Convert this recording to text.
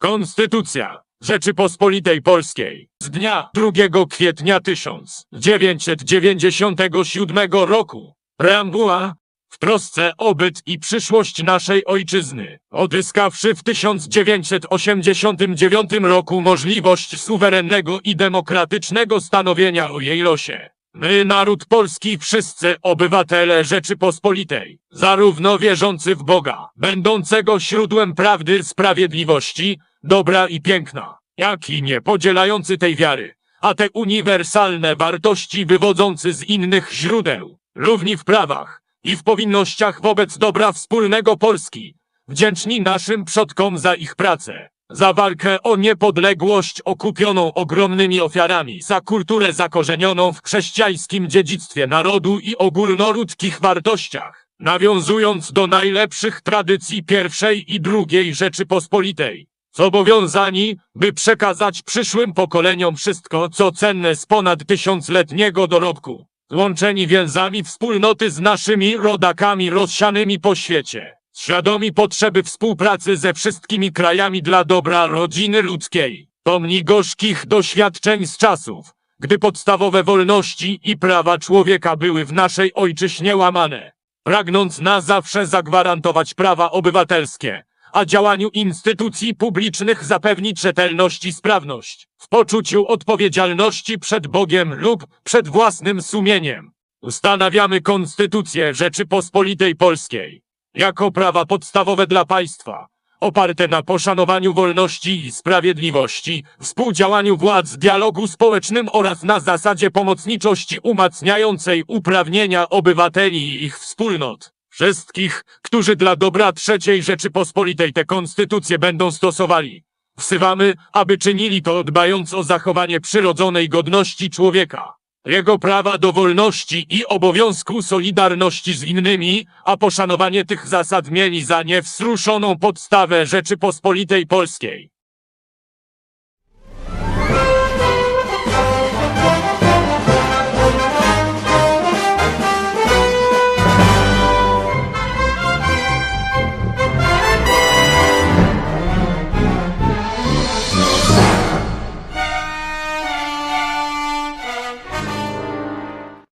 Konstytucja Rzeczypospolitej Polskiej z dnia 2 kwietnia 1997 roku. Preambuła w trosce o byt i przyszłość naszej ojczyzny, odzyskawszy w 1989 roku możliwość suwerennego i demokratycznego stanowienia o jej losie. My, naród polski, wszyscy obywatele Rzeczypospolitej, zarówno wierzący w Boga, będącego źródłem prawdy, sprawiedliwości, dobra i piękna, jak i nie podzielający tej wiary, a te uniwersalne wartości wywodzący z innych źródeł, równi w prawach i w powinnościach wobec dobra wspólnego Polski, wdzięczni naszym przodkom za ich pracę, za walkę o niepodległość okupioną ogromnymi ofiarami, za kulturę zakorzenioną w chrześcijańskim dziedzictwie narodu i ogólnoludzkich wartościach, nawiązując do najlepszych tradycji pierwszej i drugiej Rzeczypospolitej. Zobowiązani, by przekazać przyszłym pokoleniom wszystko, co cenne z ponad tysiącletniego dorobku, złączeni więzami wspólnoty z naszymi rodakami rozsianymi po świecie, świadomi potrzeby współpracy ze wszystkimi krajami dla dobra rodziny ludzkiej, pomni gorzkich doświadczeń z czasów, gdy podstawowe wolności i prawa człowieka były w naszej ojczyźnie łamane, pragnąc na zawsze zagwarantować prawa obywatelskie, a działaniu instytucji publicznych zapewnić rzetelność i sprawność, w poczuciu odpowiedzialności przed Bogiem lub przed własnym sumieniem. Ustanawiamy Konstytucję Rzeczypospolitej Polskiej jako prawa podstawowe dla państwa, oparte na poszanowaniu wolności i sprawiedliwości, współdziałaniu władz, dialogu społecznym oraz na zasadzie pomocniczości umacniającej uprawnienia obywateli i ich wspólnot. Wszystkich, którzy dla dobra trzeciej Rzeczypospolitej tę konstytucję będą stosowali. Wsywamy, aby czynili to dbając o zachowanie przyrodzonej godności człowieka, jego prawa do wolności i obowiązku solidarności z innymi, a poszanowanie tych zasad mieli za niewzruszoną podstawę Rzeczypospolitej Polskiej.